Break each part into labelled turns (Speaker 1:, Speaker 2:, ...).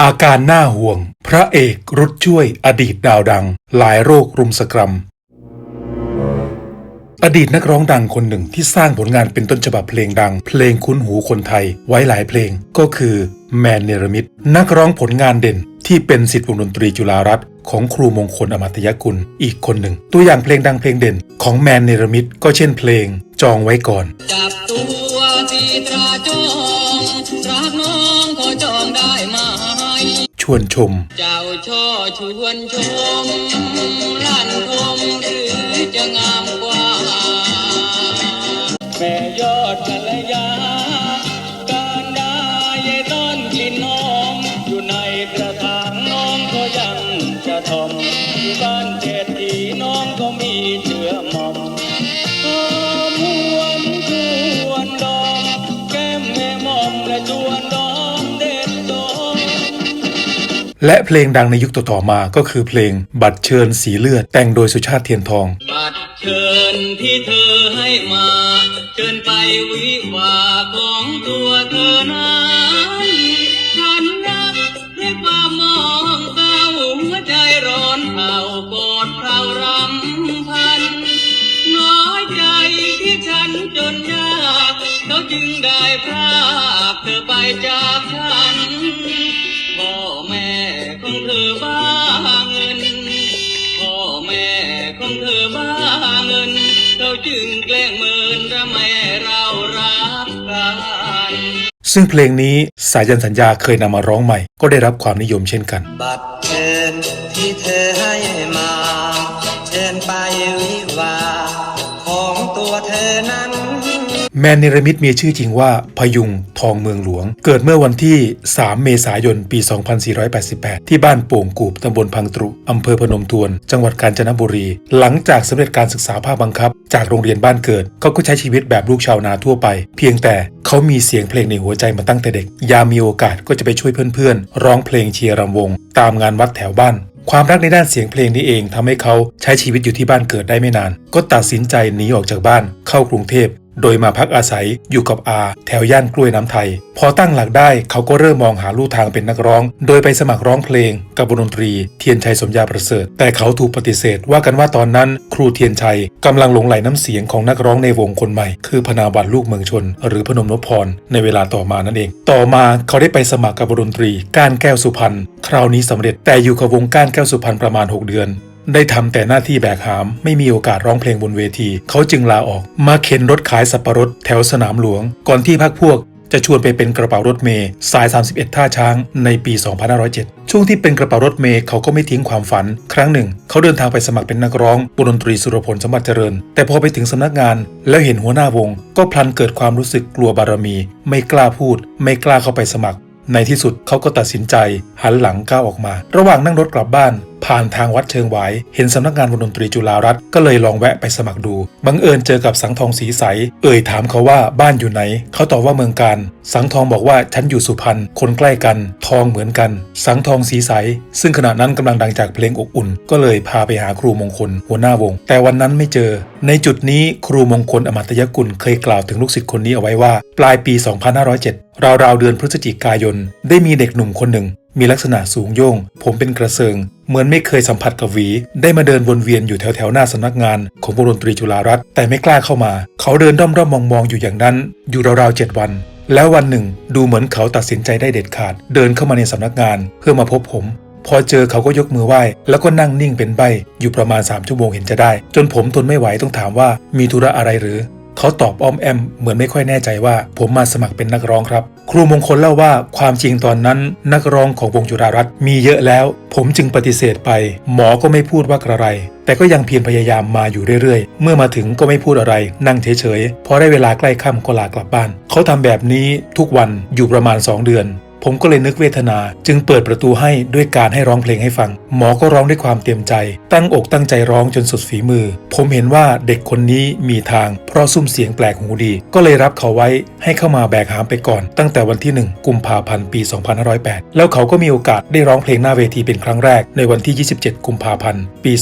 Speaker 1: อาการน่าห่วง พระเอกรุดช่วยอดีตดาวดัง หลายโรครุมสกรัมอดีตนักร้องดังคนหนึ่งที่สร้างผลงานเป็นต้นฉบับเพลงดัง เพลงคุ้นหูคนไทยไว้หลายเพลงก็คือแมนเนรมิตนักร้องผลงานเด่นที่เป็นศิษย์วงดนตรีจุฬารัตน์ของครูมงคลอมัตยกุลอีกคนหนึ่ง ตัวอย่างเพลงดังเพลงเด่นของแมนเนรมิตก็เช่นเพลง จองไว้ก่อน
Speaker 2: จับตัวตีตราจองรักน้องขอจองได้ไหม
Speaker 1: ชวนชม
Speaker 2: เจ้าช่อชวนชมลั่นคมหรือจะงามกว่า และเพ
Speaker 1: ลงดังในยุคต่อๆมาก็คือเพลงบัตรเชิญสีเลือด แต่งโดยสุชาติเทียนทอง
Speaker 2: บัตรเชิญที่เธอให้มา เชิญไปวิวาของตัวเธอนั้นฉันรักด้วยความมองเต้าหัวใจร้อนเผากอดเรารำพัน น้อยใจที่ฉันจนยากเขาจึงได้พรากเธอไปจากฉัน องเธอบ้าเงิน พ่อแม่ของเธอบ้าเงินเขาจึงแกล้งเมินระแม่เรารักกัน
Speaker 1: ซึ่งเพลงนี้สายันสัญญาเคยนำมาร้องใหม่ ก็ได้รับความนิยมเช่นกัน
Speaker 3: บัตรเชิญที่เธอให้มา เชิญไปวิวาห์ของตัวเธอนั้น
Speaker 1: แมนเนรมิตมีชื่อจริงว่าพยุงทองเมืองหลวง เกิดเมื่อวันที่ 3 เมษายน ปี 2488 ที่บ้านโป่งกูบตำบลพังตรุอำเภอพนมทวน จังหวัดกาญจนบุรี หลังจากสำเร็จการศึกษาภาคบังคับ จากโรงเรียนบ้านเกิดเขาก็ใช้ชีวิตแบบลูกชาวนาทั่วไป เพียงแต่เขามีเสียงเพลงในหัวใจมาตั้งแต่เด็ก ยามมีโอกาสก็จะไปช่วยเพื่อนๆ ร้องเพลงเชียร์รำวง ตามงานวัดแถวบ้านความรักในด้านเสียงเพลงนี้เองทำให้เขาใช้ชีวิตอยู่ที่บ้านเกิดได้ไม่นาน ก็ตัดสินใจหนีออกจากบ้านเข้ากรุงเทพ โดยมาพักอาศัยอยู่กับอาแถวย่านกล้วยน้ำไทย พอตั้งหลักได้เขาก็เริ่มมองหาลู่ทางเป็นนักร้อง โดยไปสมัครร้องเพลงกับวงดนตรีเทียนชัยสมยาประเสริฐ แต่เขาถูกปฏิเสธว่ากันว่าตอนนั้น ครูเทียนชัยกำลังหลงไหลน้ำเสียงของนักร้องในวงคนใหม่ คือพนาวันลูกเมืองชน หรือพนมนพพรในเวลาต่อมานั่นเอง ต่อมาเขาได้ไปสมัครกับวงดนตรี ก้านแก้วสุพรรณคราวนี้สำเร็จแต่อยู่กับวงก้านแก้วสุพรรณประมาณ 6 เดือน ได้ทำแต่หน้าที่แบกหาม ไม่มีโอกาสร้องเพลงบนเวที เขาจึงลาออก มาเข็นรถขายสับปะรดแถวสนามหลวง ก่อนที่พักพวกจะชวนไปเป็นกระเป๋ารถเมย์สาย 31 ท่าช้างในปี 2507 ช่วงที่เป็นกระเป๋ารถเมย์เขาก็ไม่ทิ้งความฝัน ครั้งหนึ่ง เขาเดินทางไปสมัครเป็นนักร้องวงดนตรีสุรพลสมบัติเจริญ แต่พอไปถึงสำนักงาน แล้วเห็นหัวหน้าวง ก็พลันเกิดความรู้สึกกลัวบารมี ไม่กล้าพูด ไม่กล้าเข้าไปสมัคร ในที่สุดเขาก็ตัดสินใจ หันหลังก้าวออกมา ระหว่างนั่งรถกลับบ้าน ผ่านทางวัดเชิงหวาย เห็นสำนักงานวงดนตรีจุฬารัตน์ก็เลยลองแวะไปสมัครดู บังเอิญเจอกับสังทองสีใส เอ่ยถามเขาว่าบ้านอยู่ไหน เขาตอบว่าเมืองการ สังทองบอกว่าฉันอยู่สุพรรณ คนใกล้กัน ทองเหมือนกัน สังทองสีใส ซึ่งขณะนั้นกำลังดังจากเพลงอบอุ่น ก็เลยพาไปหาครูมงคล หัวหน้าวง แต่วันนั้นไม่เจอ ในจุดนี้ครูมงคลอมตยกุลเคยกล่าวถึงลูกศิษย์คนนี้เอาไว้ว่า ปลายปี 2507ราวๆเดือนพฤศจิกายน ได้มีเด็กหนุ่มคนหนึ่ง มีลักษณะสูงโย่งผมเป็นกระเซิง เหมือนไม่เคยสัมผัสกับหวี ได้มาเดินวนเวียนอยู่แถวแถวหน้าสำนักงานของวงดนตรีจุฬารัตแต่ไม่กล้าเข้ามา เขาเดินด้อมๆมองๆอยู่อย่างนั้น อยู่ราวๆเจ็ดวัน แล้ววันหนึ่ง ดูเหมือนเขาตัดสินใจได้เด็ดขาด เดินเข้ามาในสำนักงาน เพื่อมาพบผม พอเจอเขาก็ยกมือไหว้ แล้วก็นั่งนิ่งเป็นใบอยู่ประมาณ3ชั่วโมงเห็นจะได้ จนผมทนไม่ไหวต้องถามว่ามีธุระอะไรหรือ เขาตอบอ้อมแอมเหมือนไม่ค่อยแน่ใจว่าผมมาสมัครเป็นนักร้องครับ ครูมงคลเล่าว่าความจริงตอนนั้น นักร้องของวงจุฬารัตน์มีเยอะแล้ว ผมจึงปฏิเสธไป หมอก็ไม่พูดว่ากระไร แต่ก็ยังเพียรพยายามมาอยู่เรื่อยๆ เมื่อมาถึงก็ไม่พูดอะไร นั่งเฉยๆพอได้เวลาใกล้ค่ำก็ลากลับบ้าน เขาทำแบบนี้ทุกวันอยู่ประมาณ 2 เดือนผมก็เลยนึกเวทนา จึงเปิดประตูให้ด้วยการให้ร้องเพลงให้ฟัง หมอก็ร้องด้วยความเต็มใจ ตั้งอกตั้งใจร้องจนสุดฝีมือ ผมเห็นว่าเด็กคนนี้มีทาง เพราะซุ้มเสียงแปลกหูดี ก็เลยรับเขาไว้ให้เข้ามาแบกหามไปก่อน ตั้งแต่วันที่ 1 กุมภาพันธ์ปี 2508 แล้วเขาก็มีโอกาสได้ร้องเพลงหน้าเวทีเป็นครั้งแรกในวันที่ 27 กุมภาพันธ์ปี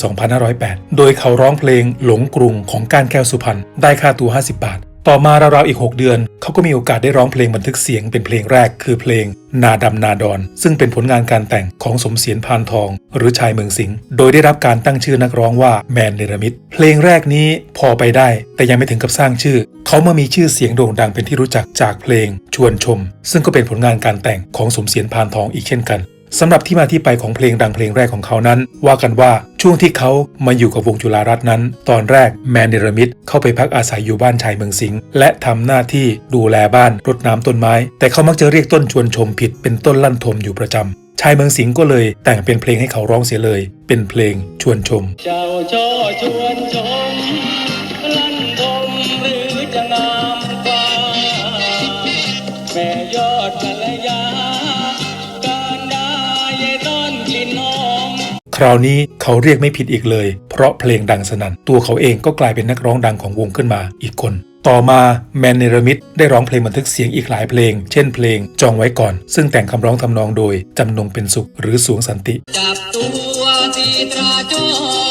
Speaker 1: 2508 โดยเขาร้องเพลงหลงกรุงของก้านแก้วสุพรรณได้ค่าตัว 50 บาท ต่อมาราวๆอีก 6 เดือน เขาก็มีโอกาสได้ร้องเพลงบันทึกเสียงเป็นเพลงแรกคือเพลง นาดำนาดอน ซึ่งเป็นผลงานการแต่งของสมเสียนพานทอง หรือชายเมืองสิงห์โดยได้รับการตั้งชื่อนักร้องว่าแมนเนรมิตเพลงแรกนี้พอไปได้ แต่ยังไม่ถึงกับสร้างชื่อ เขามามีชื่อเสียงโด่งดังเป็นที่รู้จักจากเพลงชวนชม ซึ่งก็เป็นผลงานการแต่งของสมเสียนพานทองอีกเช่นกัน สำหรับที่มาที่ไปของเพลงดังเพลงแรกของเขานั้น ว่ากันว่าช่วงที่เขามาอยู่กับวงจุฬารัตน์นั้น ตอนแรกแมนเนรมิตเข้าไปพักอาศัยอยู่บ้านชายเมืองสิงห์และทำหน้าที่ดูแลบ้านรดน้ำต้นไม้ แต่เขามักจะเรียกต้นชวนชมผิดเป็นต้นลั่นทมอยู่ประจำชายเมืองสิงห์ก็เลยแต่งเป็นเพลงให้เขาร้องเสียเลย เป็นเพลงชวนชม
Speaker 2: เจ้าชอชวนชม
Speaker 1: ราวนี้เขาเรียกไม่ผิดอีกเลย เพราะเพลงดังสนั่นตัวเขาเองก็กลายเป็นนักร้องดังของวงขึ้นมาอีกคน ต่อมาแมนเนรมิตได้ร้องเพลงบันทึกเสียงอีกหลายเพลง เช่นเพลงจองไว้ก่อน ซึ่งแต่งคำร้องทำนองโดยจำนงเป็นสุขหรือสวงสันติ
Speaker 2: จับตัวตีตราจอ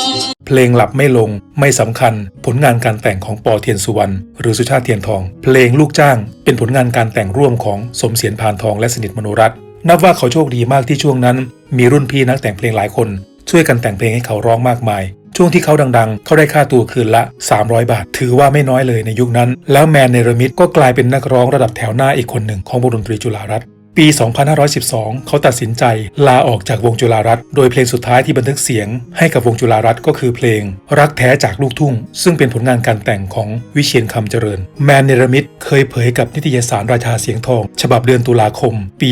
Speaker 2: ง
Speaker 1: เพลงหลับไม่ลงไม่สำคัญ ผลงานการแต่งของปอเทียนสุวรรณหรือสุชาติเทียนทอง เพลงลูกจ้าง เป็นผลงานการแต่งร่วมของสมเสียนพานทองและสนิทมโนรัตน์นับว่าเขาโชคดีมากที่ช่วงนั้น มีรุ่นพี่นักแต่งเพลงหลายคน ช่วยกันแต่งเพลงให้เขาร้องมากมาย ช่วงที่เขาดังๆ เขาได้ค่าตัวคืนละ 300 บาท ถือว่าไม่น้อยเลยในยุคนั้น แล้วแมนเนรมิตก็กลายเป็นนักร้องระดับแถวหน้าอีกคนหนึ่งของวงดนตรีจุฬารัตน์ ปี 2512 เขาตัดสินใจลาออกจากวงจุฬารัตโดยเพลงสุดท้ายที่บันทึกเสียง ให้กับวงจุฬารัตก็คือเพลง รักแท้จากลูกทุ่ง ซึ่งเป็นผลงานการแต่งของวิเชียนคำเจริญ แมนเนรมิตเคยเผยกับนิตยสารราชาเสียงทอง ฉบับเดือนตุลาคม ปี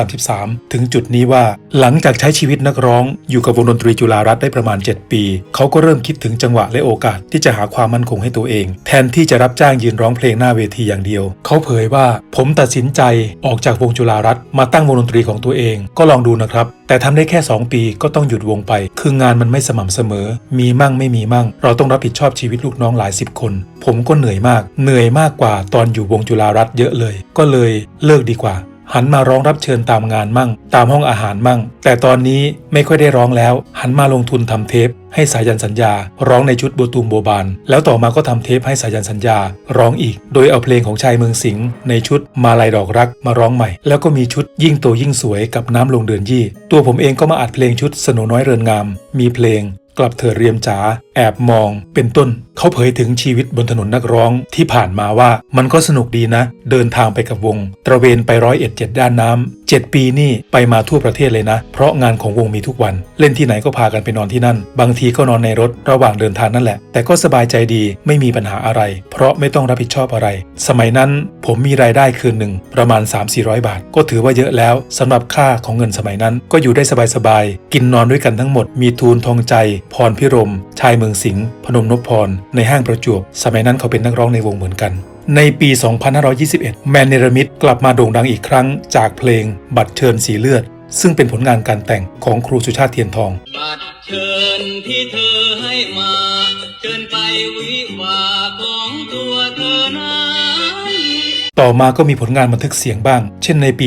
Speaker 1: 2533 ถึงจุดนี้ว่า หลังจากใช้ชีวิตนักร้อง อยู่กับวงดนตรีจุฬารัตได้ประมาณ 7 ปี เขาก็เริ่มคิดถึงจังหวะและโอกาสที่จะหาความมั่นคงให้ตัวเอง แทนที่จะรับจ้างยืนร้องเพลงหน้าเวทีอย่างเดียว เขาเผยว่าผมตัดสินใจออกจากวงจุฬารัตน์มาตั้งวงดนตรีของตัวเอง ก็ลองดูนะครับ แต่ทำได้แค่ 2 ปีก็ต้องหยุดวงไป คืองานมันไม่สม่ำเสมอ มีมั่งไม่มีมั่ง เราต้องรับผิดชอบชีวิตลูกน้องหลายสิบคน ผมก็เหนื่อยมาก เหนื่อยมากกว่าตอนอยู่วงจุฬารัตน์เยอะเลย ก็เลยเลิกดีกว่า หันมาร้องรับเชิญตามงานมั่ง ตามห้องอาหารมั่ง แต่ตอนนี้ไม่ค่อยได้ร้องแล้ว หันมาลงทุนทำเทป ให้สายันสัญญา ร้องในชุดโบตูมโบบานแล้วต่อมาก็ทำเทปให้สายันสัญญา ร้องอีก โดยเอาเพลงของชายเมืองสิงห์ในชุดมาลายดอกรักมาร้องใหม่ แล้วก็มีชุดยิ่งโตยิ่งสวยกับน้ำลงเดือนยี่ ตัวผมเองก็มาอัดเพลงชุดสโนน้อยเรือนงาม มีเพลง กลับเถิดเรียมจ๋าแอบมอง เป็นต้น เขาเผยถึงชีวิตบนถนนนักร้องที่ผ่านมาว่ามันก็สนุกดีนะ เดินทางไปกับวง ตระเวนไปร้อยเอ็ดเจ็ดด้านน้ำเจ็ดปีนี่ไปมาทั่วประเทศเลยนะ เพราะงานของวงมีทุกวัน เล่นที่ไหนก็พากันไปนอนที่นั่น บางทีก็นอนในรถระหว่างเดินทางนั่นแหละ แต่ก็สบายใจดีไม่มีปัญหาอะไร เพราะไม่ต้องรับผิดชอบอะไร สมัยนั้นผมมีรายได้คืนหนึ่งประมาณ 3-400 บาท ก็ถือว่าเยอะแล้วสำหรับค่าของเงินสมัยนั้นก็อยู่ได้สบายๆกินนอนด้วยกันทั้งหมด มีทูลทองใจ พรพิรมชายเมืองสิงห์พนมนพพร ในห้างประจวบ สมัยนั้นเขาเป็นนักร้องในวงเหมือนกัน ในปี 2521 แมนเนรมิตกลับมาโด่งดังอีกครั้ง จากเพลง บัตรเชิญสีเลือด ซึ่งเป็นผลงานการแต่งของครูสุชาติเทียนทอง
Speaker 2: บัตรเชิญที่เธอให้มา เชิญไปวิวาห์ของตัวเธอนั้น
Speaker 1: ต่อมาก็มีผลงานบันทึกเสียงบ้าง เช่นในปี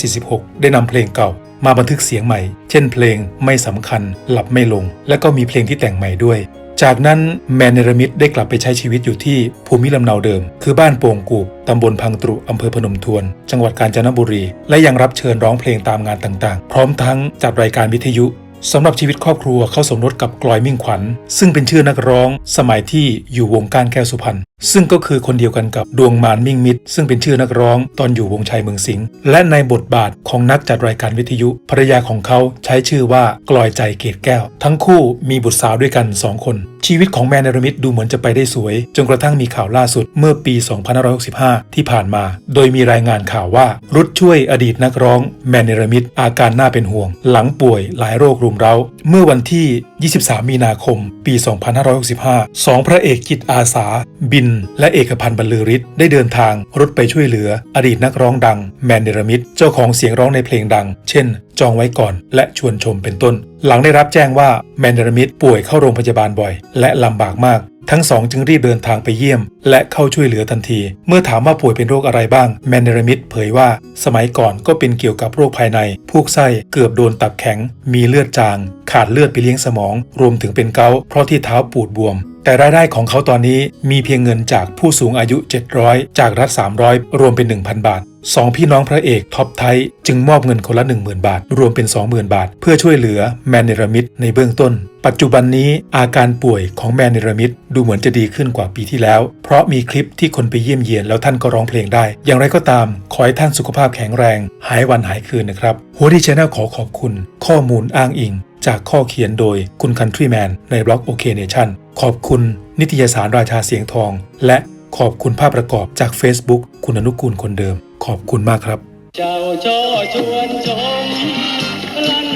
Speaker 1: 2546 ได้นำเพลงเก่า มาบันทึกเสียงใหม่ เช่นเพลงไม่สำคัญ หลับไม่ลง และก็มีเพลงที่แต่งใหม่ด้วย จากนั้นแมนเนรมิตได้กลับไปใช้ชีวิตอยู่ที่ภูมิลำเนาเดิม คือบ้านโป่งกูบตำบลพังตรุอำเภอพนมทวน จังหวัดกาญจนบุรี และยังรับเชิญร้องเพลงตามงานต่างๆ พร้อมทั้งจัดรายการวิทยุสำหรับชีวิตครอบครัวเขาสมรสกับกลอยมิ่งขวัญ ซึ่งเป็นชื่อนักร้อง สมัยที่อยู่วงกานแก้วสุพรรณ ซึ่งก็คือคนเดียวกันกับดวงมารมิ่งมิตร ซึ่งเป็นชื่อนักร้องตอนอยู่วงชัยเมืองสิงห์และในบทบาทของนักจัดรายการวิทยุภรรยาของเขาใช้ชื่อว่ากลอยใจเกตแก้ว ทั้งคู่มีบุตรสาวด้วยกันสองคน ชีวิตของแมนเนรมิตดูเหมือนจะไปได้สวย จนกระทั่งมีข่าวล่าสุดเมื่อปี 2565 ที่ผ่านมา โดยมีรายงานข่าวว่ารุดช่วยอดีตนักร้องแมนเนรมิตอาการน่าเป็นห่วง หลังป่วยหลายโรครุมเร้า เมื่อวันที่ 23 มีนาคม ปี 2565 สองพระเอกจิตอาสา บิน และเอกพันธ์บรรลือฤทธิ์ได้เดินทางรถไปช่วยเหลือ อดีตนักร้องดัง แมนเนรมิดเจ้าของเสียงร้องในเพลงดัง เช่น จองไว้ก่อนและชวนชมเป็นต้น หลังได้รับแจ้งว่าแมนเนรมิดป่วยเข้าโรงพยาบาลบ่อย และลำบากมาก ทั้งสองจึงรีบเดินทางไปเยี่ยม และเข้าช่วยเหลือทันที เมื่อถามว่าป่วยเป็นโรคอะไรบ้าง แมนเนรมิดเผยว่า สมัยก่อนก็เป็นเกี่ยวกับโรคภายใน พวกไส้เกือบโดนตับแข็ง มีเลือดจาง ขาดเลือดไปเลี้ยงสมอง รวมถึงเป็นเกาเพราะที่เท้าปูดบวม แต่รายได้ของเขาตอนนี้มีเพียงเงินจากผู้สูงอายุ 700 จากรัฐ 300 รวมเป็น 1,000 บาทสองพี่น้องพระเอกท็อปไทยจึงมอบเงินคนละ 10,000 บาท รวมเป็น 20,000 บาท เพื่อช่วยเหลือแมนเนรมิตในเบื้องต้น ปัจจุบันนี้อาการป่วยของแมนเนรมิตดูเหมือนจะดีขึ้นกว่าปีที่แล้ว เพราะมีคลิปที่คนไปเยี่ยมเยียนแล้วท่านก็ร้องเพลงได้ อย่างไรก็ตาม ขอให้ท่านสุขภาพแข็งแรง หายวันหายคืนนะครับหัวดีชแนลขอขอบคุณ ข้อมูลอ้างอิง จากข้อเขียนโดยคุณคันทรีแมนในบล็อกโอเคเนชั่นขอบคุณนิตยสารราชาเสียงทอง และขอบคุณภาพประกอบจาก Facebook คุณอนุกูลคนเดิม ขอบคุณมากครับ
Speaker 2: เจ้าจอชวนชมลั่น